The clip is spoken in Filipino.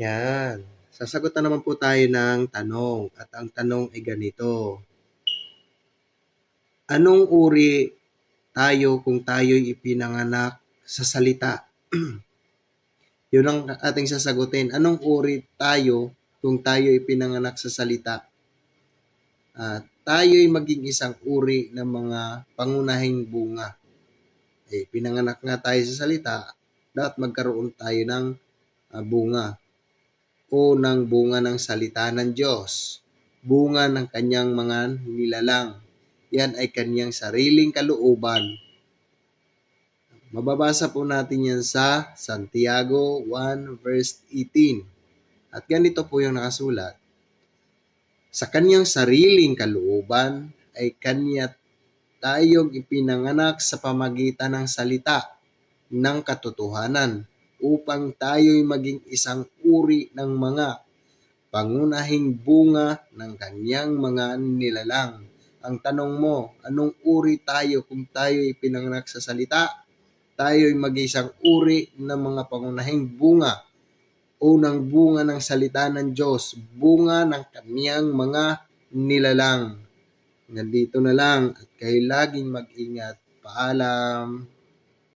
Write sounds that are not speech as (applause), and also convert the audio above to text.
Yan. Sasagot na naman po tayo ng tanong. At ang tanong ay ganito. Anong uri tayo kung tayo'y ipinanganak sa salita? (clears throat) Yun ang ating sasagutin. Anong uri tayo kung tayo ipinanganak sa salita? At tayo'y maging isang uri ng mga pangunahing bunga. Eh, pinanganak nga tayo sa salita, dapat magkaroon tayo ng ah, bunga o ng bunga ng salita ng Diyos. Bunga ng kanyang mga nilalang. Yan ay kanyang sariling kalooban. Mababasa po natin yan sa Santiago 1 verse 18. At ganito po yung nakasulat. Sa kanyang sariling kalooban ay kanya tayong ipinanganak sa pamagitan ng salita ng katotohanan upang tayo'y maging isang uri ng mga pangunahing bunga ng kanyang mga nilalang. Ang tanong mo, anong uri tayo kung tayo'y pinanganak sa salita? Tayo'y maging isang uri ng mga pangunahing bunga unang bunga ng salita ng Diyos, bunga ng kaniyang mga nilalang. Nandito na lang at kayo laging mag-ingat. Paalam.